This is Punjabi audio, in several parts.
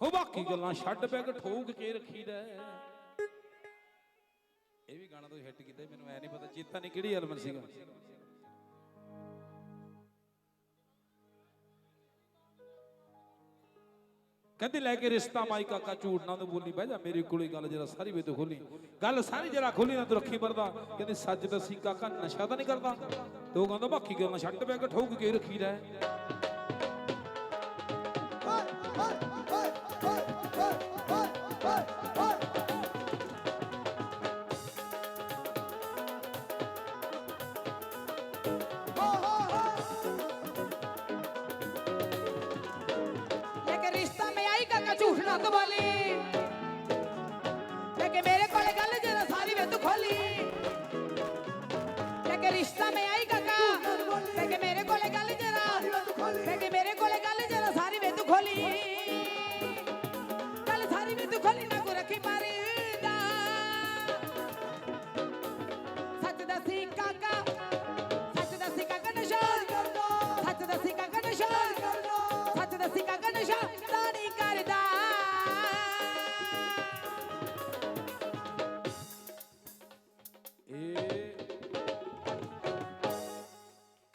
ਹੋ ਬਾਕੀ ਗੱਲਾਂ ਛੱਡ ਪੈਗ ਠੋਕ ਕੇ ਰੱਖੀਦਾ ਇਹ ਵੀ ਗਾਣਾ ਤੋਂ ਹਿੱਟ ਕੀਤਾ ਮੈਨੂੰ ਐ ਨਹੀਂ ਪਤਾ, ਚੇਤਾ ਨਹੀਂ ਕਿਹੜੀ ਐਲਬਮ ਸੀਗਾ। ਕਹਿੰਦੀ, ਲੈ ਕੇ ਰਿਸ਼ਤਾ ਮਾਈ ਕਾਕਾ ਝੂਠ ਨਾ ਤੂੰ ਬੋਲੀ, ਬਹਿ ਜਾ ਮੇਰੀ ਕੋਲੇ ਗੱਲ ਜਰਾ ਸਾਰੀ ਵੇ ਤੂੰ ਖੋਲੀ। ਗੱਲ ਸਾਰੀ ਜਰਾ ਖੋਲੀ ਨਾ ਤੂੰ ਰੱਖੀ ਵਰਦਾ। ਕਹਿੰਦੀ, ਸੱਚ ਦੱਸੀ ਕਾਕਾ, ਨਸ਼ਾ ਤਾਂ ਨਹੀਂ ਕਰਦਾ? ਤੇ ਕਹਿੰਦਾ, ਬਾਕੀ ਗੱਲਾਂ ਛੱਡ ਪਿਆ ਕੇ ਠੋਕ ਕੇ ਰੱਖੀ ভগবলী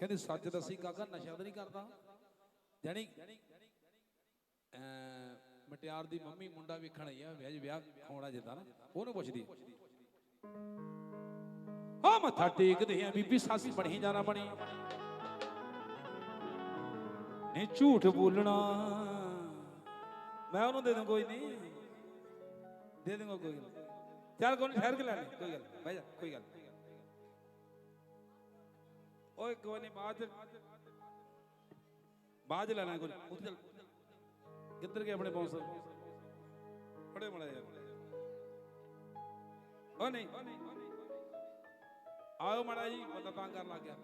ਕਹਿੰਦੇ ਸੱਚ ਦੱਸੀ ਕਾਕਾ ਨਸ਼ਾ ਤਾਂ ਨਹੀਂ ਕਰਦਾ। ਜਾਨੀ ਮਟਿਆਰ ਦੀ ਮੰਮੀ ਮੁੰਡਾ ਵੇਖਣ ਆਈ ਆ ਵਿਆਹ ਵਿਆਹ ਹੋਣਾ ਜਿੱਦਾਂ ਨਾ ਉਹਨੂੰ ਪੁੱਛਦੀ। ਆ ਮੱਥਾ ਟੇਕਦੇ ਆ ਬੀਬੀ ਸੱਸ ਬਣੀ ਜਾਣਾ ਬਣੀ। ਨਹੀਂ ਝੂਠ ਬੋਲਣਾ। ਮੈਂ ਉਹਨੂੰ ਦੇ ਦੂੰ ਕੋਈ ਨਹੀਂ। ਦੇ ਦੂੰਗਾ ਕੋਈ ਚੱਲ ਕੋਈ ਠਹਿਰ ਕੇ ਲੈ ਲੈ। ਕੋਈ ਗੱਲ ਨੀ, ਜਾ ਕੋਈ ਗੱਲ ਨੀ। ਓਏ ਕੋਈ ਨਹੀਂ ਬਾਅਦ ਬਾਅਦ ਚ ਲੈਣਾ ਉੱਥੇ ਚੱਲ। ਕਿੱਧਰ ਗਏ ਆਪਣੇ ਬੌਂਸਰ ਫੜੇ ਮੜਾ ਯਾਰ ਓ ਨਹੀਂ। ਆਇਓ ਮੜਾ ਜੀ, ਬੰਦਾ ਤੰਗ ਕਰਨ ਲੱਗ ਗਿਆ।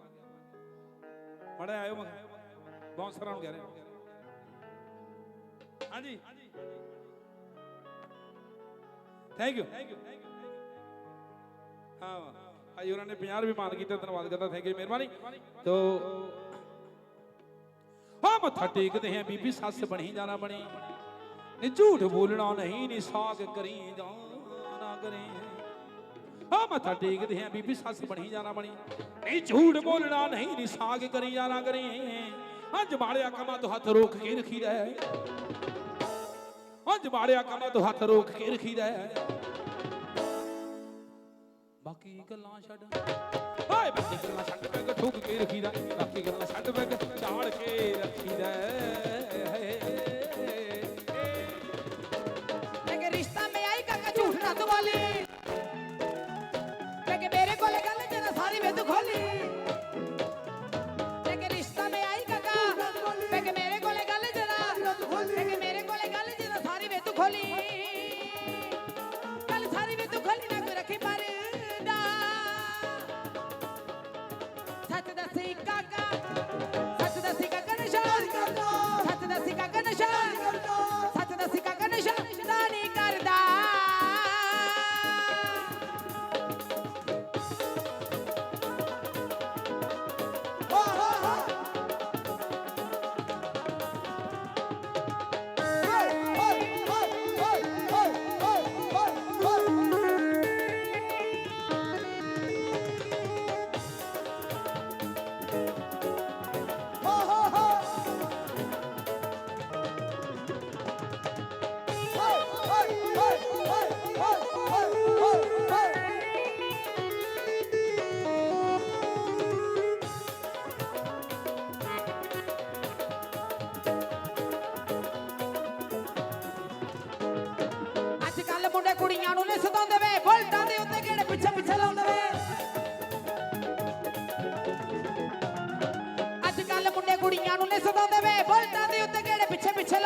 ਮੜਾ ਆਇਓ ਬੌਂਸਰਾਂ ਨੂੰ ਕਹਿ ਰਹੇ। ਹਾਂਜੀ। ਥੈਂਕ ਯੂ ਹਾਂ। ਭਾਈ ਉਹਨਾਂ ਨੇ 50 ਰੁਪਏ ਮਾਨ ਕੀਤਾ, ਧੰਨਵਾਦ ਕਰਦਾ ਥੈਂਕ ਯੂ ਮਿਹਰਬਾਨੀ। ਤੋ ਹਾਂ, ਮੱਥਾ ਟੇਕਦੇ ਹਾਂ, ਬੀਬੀ, ਸੱਸ ਬਣੀ, ਜਾਣਾ ਬਣੀ। ਨੀ ਝੂਠ ਬੋਲਣਾ ਨਹੀਂ, ਨੀ ਸਾਗ ਕਰੀ ਜਾਣਾ ਕਰੇ। ਹਾਂ, ਮੱਥਾ ਟੇਕਦੇ ਹਾਂ, ਬੀਬੀ, ਸੱਸ ਬਣੀ, ਜਾਣਾ ਬਣੀ। ਨਹੀਂ ਝੂਠ ਬੋਲਣਾ ਨਹੀਂ, ਨੀ ਸਾਗ ਕਰੀ, ਜਾਣਾ ਕਰੇ। ਹਾਂ ਜਮਾੜਿਆ ਕਮਾਂ ਤੋਂ ਹੱਥ ਰੋਕ ਕੇ ਰੱਖੀਦਾ ਹੈ। ਹਾਂ ਜਮਾੜਿਆ ਕਮਾਂ ਤੋਂ ਹੱਥ ਰੋਕ ਕੇ ਰੱਖੀਦਾ ਹੈ। ਬਾਕੀ ਗੱਲਾਂ ਛੱਡ? ਓਏ ਬਾਕੀ ਗੱਲਾਂ ਛੱਡ ਬੈਗ ਠੁੱਕ ਕੇ ਰੱਖੀਦਾ, ਬਾਕੀ ਗੱਲਾਂ ਛੱਡ ਬੈਗ ਝਾੜ ਕੇ ਰੱਖੀਦਾ।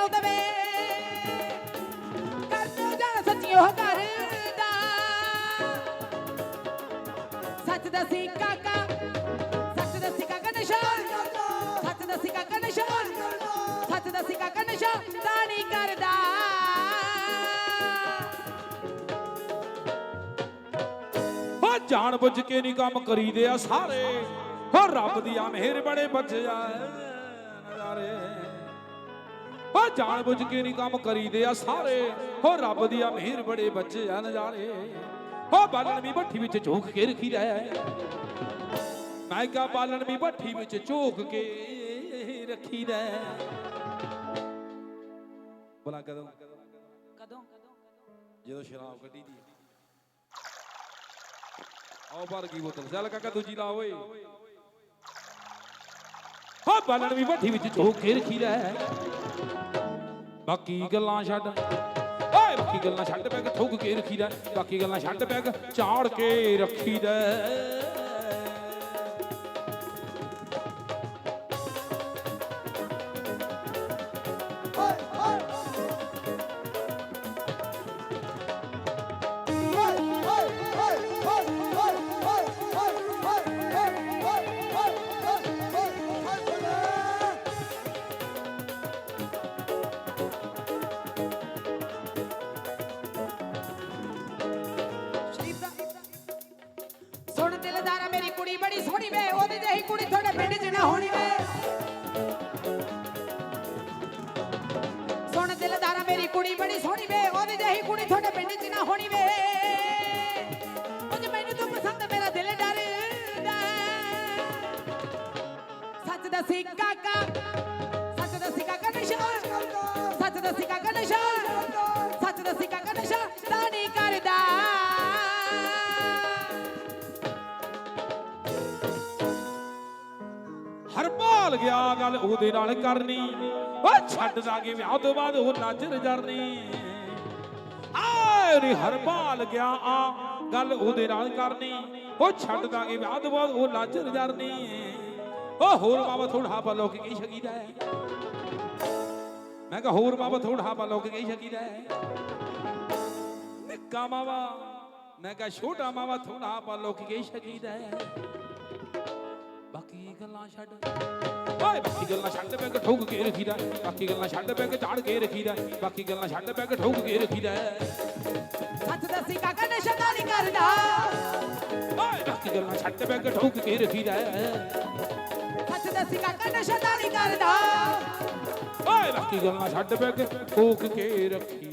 ਪਿੱਛੇ ਪਿੱਛੇ ਕਰ ਤੂੰ ਜਾਣ ਸੱਚੀ ਉਹ ਕਰਦਾ ਸੱਚ ਦੱਸੀ ਕਾਕਾ, ਸੱਚ ਦੱਸੀ ਕਾਕਾ ਨਸ਼ਾ ਸੱਚ ਦੱਸੀ ਕਾਕਾ ਨਸ਼ਾ ਸੱਚ ਦੱਸੀ ਕਾਕਾ ਨਸ਼ਾ ਤਾਂ ਕਰਦਾ। ਓ ਜਾਣ ਬੁੱਝ ਕੇ ਨਹੀਂ ਕੰਮ ਕਰੀਦੇ ਆ ਸਾਰੇ। ਹੋ ਰੱਬ ਦੀ ਆ ਮਿਹਰ ਬੜੇ ਬਚ ਜਾਏ ਜਾਣ ਬੁੱਝ ਕੇ ਨਹੀਂ ਕੰਮ ਕਰੀਦੇ ਆ ਸਾਰੇ। ਹੋ ਰੱਬ ਦੀ ਆ ਮਿਹਰ ਬੜੇ ਬੱਚੇ ਆ ਨਜ਼ਾਰੇ। ਹੋ ਬਾਲਣ ਵੀ ਭੱਠੀ ਵਿੱਚ ਝੋਕ ਕੇ ਰੱਖੀ ਰਹਿ। ਮੈਂ ਕਿਹਾ ਬਾਲਣ ਵੀ ਭੱਠੀ ਵਿੱਚ ਝੋਕ ਕੇ ਰੱਖੀ ਰਹਿ। ਬਲਾ ਕਦੋਂ? ਕਦੋਂ? ਜਦੋਂ ਸ਼ਰਾਬ ਕੱਢੀ ਦੀ। ਆਓ ਭਰ ਗਈ ਬੋਤਲ। ਚੱਲ ਕਾਕਾ ਦੂਜੀ ਲਾ ਓਏ। ਹਾਂ ਬਾਲਣ ਵੀ ਭੱਠੀ ਵਿੱਚ ਝੋਕ ਕੇ ਰੱਖੀ ਰਹਿ। ਬਾਕੀ ਗੱਲਾਂ ਛੱਡ। ਓਏ, ਬਾਕੀ ਗੱਲਾਂ ਛੱਡ ਪੈਗ ਠੁੱਕ ਕੇ ਰੱਖੀਦਾ ਬਾਕੀ ਗੱਲਾਂ ਛੱਡ ਪੈਗ ਚਾੜ ਕੇ ਰੱਖੀਦਾ ਕੁੜੀ ਬੜੀ ਸੋਹਣੀ ਵੇ, ਉਹਦੀ ਜਿਹੀ ਕੁੜੀ ਤੁਹਾਡੇ ਪਿੰਡ 'ਚ ਨਾ ਹੋਣੀ ਵੇ। ਸੁਣ ਦਿਲਦਾਰਾ, ਮੇਰੀ ਕੁੜੀ ਬੜੀ ਸੋਹਣੀ ਵੇ, ਉਹਦੀ ਜਿਹੀ ਕੁੜੀ ਤੁਹਾਡੇ ਪਿੰਡ 'ਚ ਨਾ ਹੋਣੀ ਵੇ। ਕੁਝ ਮੈਨੂੰ ਤੂੰ ਪਸੰਦ ਮੇਰਾ ਦਿਲ ਡਰਦਾ। ਸੱਚ ਦੱਸੀ ਕਾਕਾ, ਸੱਚ ਦੱਸੀ ਕਾਕਾ ਨਸ਼ਾ। ਸੱਚ ਦੱਸੀ ਕਾਕਾ ਨਸ਼ਾ। ਸੱਚ ਦੱਸੀ ਕਾਕਾ ਨਸ਼ਾ। ਹਰਪਾਲ ਗਿਆ ਗੱਲ ਉਹਦੇ ਨਾਲ ਕਰਨੀ। ਓ ਛੱਡ ਦਾਂਗੇ ਵਿਆਹ ਤੋਂ ਬਾਅਦ ਉਹ ਨਾਚਰ ਜਰਨੀ। ਆਏ ਨੀ ਹਰਪਾਲ ਗਿਆ ਆ ਗੱਲ ਉਹਦੇ ਨਾਲ ਕਰਨੀ। ਉਹ ਛੱਡ ਦਾਂਗੇ ਵਿਆਹ ਤੋਂ ਬਾਅਦ ਉਹ ਨਾਚਰ ਜਰਨੀ। ਓ ਹੋਰ ਬਾਬਾ ਥੋੜਾ ਪਾ ਲੋਕ ਕੀ ਸ਼ਕੀਦਾ ਹੈ। ਮੈਂ ਕਿਹਾ ਹੋਰ ਬਾਬਾ ਥੋੜਾ ਪਾ ਲੋਕ ਕੀ ਸ਼ਕੀਦਾ ਹੈ। ਨਿੱਕਾ ਮਾਵਾ, ਮੈਂ ਕਿਹਾ ਛੋਟਾ ਮਾਵਾ ਥੋੜਾ ਪਾ ਲੋਕ ਕੀ ਸ਼ਕੀਦਾ ਹੈ। ਬਾਕੀ ਗੱਲਾਂ ਛੱਡ। ਓਏ ਬਾਕੀ ਗੱਲਾਂ ਛੱਡ ਪੈਗ ਠੋਕ ਕੇ ਰੱਖੀਦਾ। ਬਾਕੀ ਗੱਲਾਂ ਛੱਡ ਪੈਗ ਝਾੜ ਕੇ ਰੱਖੀਦਾ। ਬਾਕੀ ਗੱਲਾਂ ਛੱਡ ਪੈਗ ਠੋਕ ਕੇ ਰੱਖੀਦਾ। ਸੱਚ ਦੱਸੀ ਕਾਕਾ ਨਸ਼ਾ ਤਾਂ ਨਹੀਂ ਕਰਦਾ। ਓਏ ਬਾਕੀ ਗੱਲਾਂ ਛੱਡ ਪੈਗ ਠੋਕ ਕੇ ਰੱਖੀਦਾ। ਸੱਚ ਦੱਸੀ ਕਾਕਾ ਨਸ਼ਾ ਤਾਂ ਨਹੀਂ ਕਰਦਾ। ਓਏ ਬਾਕੀ ਗੱਲਾਂ ਛੱਡ ਪੈਗ ਠੋਕ ਕੇ ਰੱਖੀਦਾ